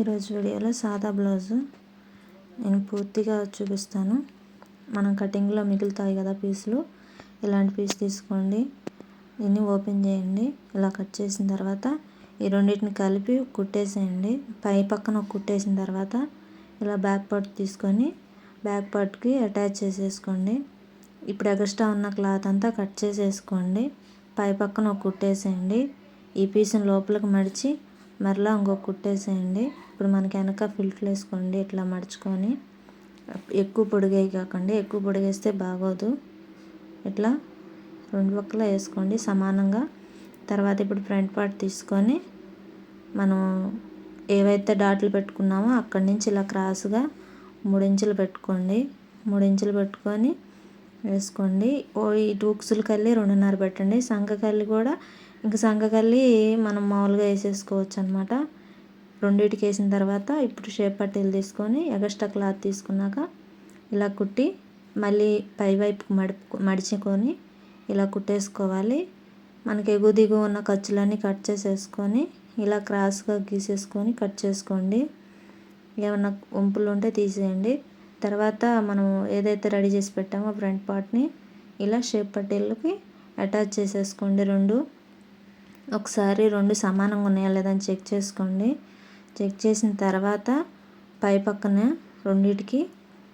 ఈరోజు వీడియోలో సాదా బ్లౌజు. నేను పూర్తిగా చూపిస్తాను. మనం కటింగ్లో మిగులుతాయి కదా పీసులు. ఇలాంటి పీస్ తీసుకోండి. దీన్ని ఓపెన్ చేయండి. ఇలా కట్ చేసిన తర్వాత ఈ రెండింటిని కలిపి కుట్టేసేయండి. పై పక్కన ఒక కుట్టేసిన తర్వాత ఇలా బ్యాక్ పార్ట్ తీసుకొని బ్యాక్ పార్ట్కి అటాచ్ చేసేసుకోండి. ఇప్పుడు ఎగస్ట్రా ఉన్న క్లాత్ అంతా కట్ చేసేసుకోండి. పై పక్కన ఒక కుట్టేసేయండి. ఈ పీస్ని లోపలికి మడిచి మరలా ఇంకొక కుట్టేసేయండి. ఇప్పుడు మనకి వెనక ఫిల్టర్ వేసుకోండి ఇట్లా మడుచుకొని. ఎక్కువ పొడిగే కాకండి. ఎక్కువ పొడిగేస్తే బాగోదు. ఇట్లా రెండు పక్కల వేసుకోండి సమానంగా. తర్వాత ఇప్పుడు ఫ్రంట్ పార్ట్ తీసుకొని మనం ఏవైతే డాట్లు పెట్టుకున్నామో అక్కడి నుంచి ఇలా క్రాస్గా మూడించులు పెట్టుకోండి. మూడించులు పెట్టుకొని వేసుకోండి. ఓ ఈ టూక్సులు కల్లి రెండున్నర పెట్టండి. సంఖ కూడా ఇంకా సంఖకల్లి మనం మామూలుగా వేసేసుకోవచ్చు అనమాట రెండింటికి వేసిన తర్వాత ఇప్పుడు షేప్ పట్టీలు తీసుకొని ఎగస్ట్రా క్లాత్ తీసుకున్నాక ఇలా కుట్టి మళ్ళీ పై మడుపు మడిచుకొని ఇలా కుట్టేసుకోవాలి. మనకి ఎగు దిగు ఉన్న ఖర్చులన్నీ కట్ చేసేసుకొని ఇలా క్రాస్గా గీసేసుకొని కట్ చేసుకోండి. ఏమన్నా వంపులు ఉంటే తీసేయండి. తర్వాత మనం ఏదైతే రెడీ చేసి పెట్టామో ఫ్రంట్ పార్ట్ని ఇలా షేప్ పట్టీలకి అటాచ్ చేసేసుకోండి రెండు. ఒకసారి రెండు సమానంగా ఉన్నాయా లేదని చెక్ చేసుకోండి. చెక్ చేసిన తర్వాత పై పక్కన రెండింటికి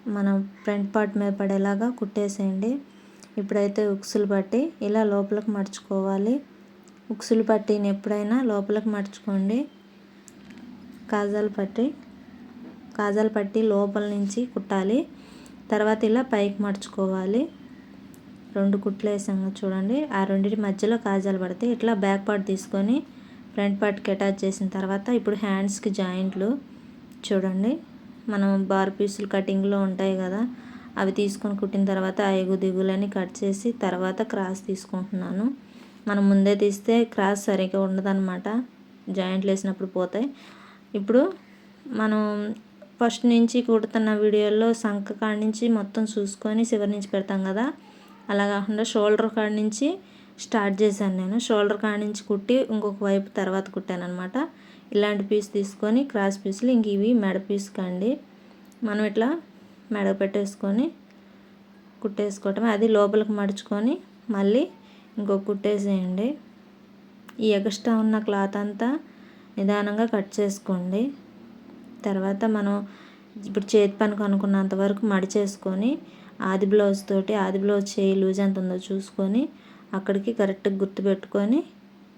మనం ఫ్రంట్ పార్ట్ మీద పడేలాగా కుట్టేసేయండి. ఇప్పుడైతే ఉక్సులు పట్టి ఇలా లోపలికి మడుచుకోవాలి. ఉక్సులు పట్టిని ఎప్పుడైనా లోపలికి మడుచుకోండి. కాజాలు పట్టి కాజాలు పట్టి లోపల నుంచి కుట్టాలి. తర్వాత ఇలా పైకి మడుచుకోవాలి. రెండు కుట్లు వేసాము చూడండి. ఆ రెండింటి మధ్యలో కాజాలు పడతాయి ఇట్లా బ్యాక్ పార్ట్ తీసుకొని ఫ్రంట్ పార్ట్కి అటాచ్ చేసిన తర్వాత ఇప్పుడు హ్యాండ్స్కి జాయింట్లు చూడండి. మనం బార్ పీసులు కటింగ్లో ఉంటాయి కదా అవి తీసుకొని కుట్టిన తర్వాత ఆ ఎగు దిగులని కట్ చేసి తర్వాత క్రాస్ తీసుకుంటున్నాను. మనం ముందే తీస్తే క్రాస్ సరిగ్గా ఉండదన్నమాట. జాయింట్లు వేసినప్పుడు పోతాయి. ఇప్పుడు మనం ఫస్ట్ నుంచి కుడుతున్న వీడియోలో సంఖ కాడి నుంచి మొత్తం చూసుకొని చివరి నుంచి పెడతాం కదా. అలా కాకుండా షోల్డర్ కాడ నుంచి స్టార్ట్ చేశాను నేను. షోల్డర్ కాడ నుంచి కుట్టి ఇంకొక వైపు తర్వాత కుట్టాను అనమాట ఇలాంటి పీస్ తీసుకొని క్రాస్ పీసులు ఇంక ఇవి మెడ పీస్ కండి. మనం ఇట్లా మెడ పెట్టేసుకొని కుట్టేసుకోవటం. అది లోపలికి మడుచుకొని మళ్ళీ ఇంకొక కుట్టేసేయండి. ఈ ఎగస్ట్రా ఉన్న క్లాత్ అంతా నిదానంగా కట్ చేసుకోండి. తర్వాత మనం ఇప్పుడు చేతి పనికి అనుకున్నంత వరకు మడిచేసుకొని ఆది బ్లౌజ్ తోటి ఆది బ్లౌజ్ చేయి లూజ్ ఎంత ఉందో చూసుకొని అక్కడికి కరెక్ట్గా గుర్తు పెట్టుకొని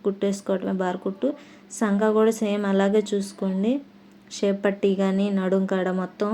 కుట్టేసుకోవటమే బార్ కుట్టు సంఖ కూడా సేమ్ అలాగే చూసుకోండి. షేప్ పట్టి కానీ నడుం కాడ మొత్తం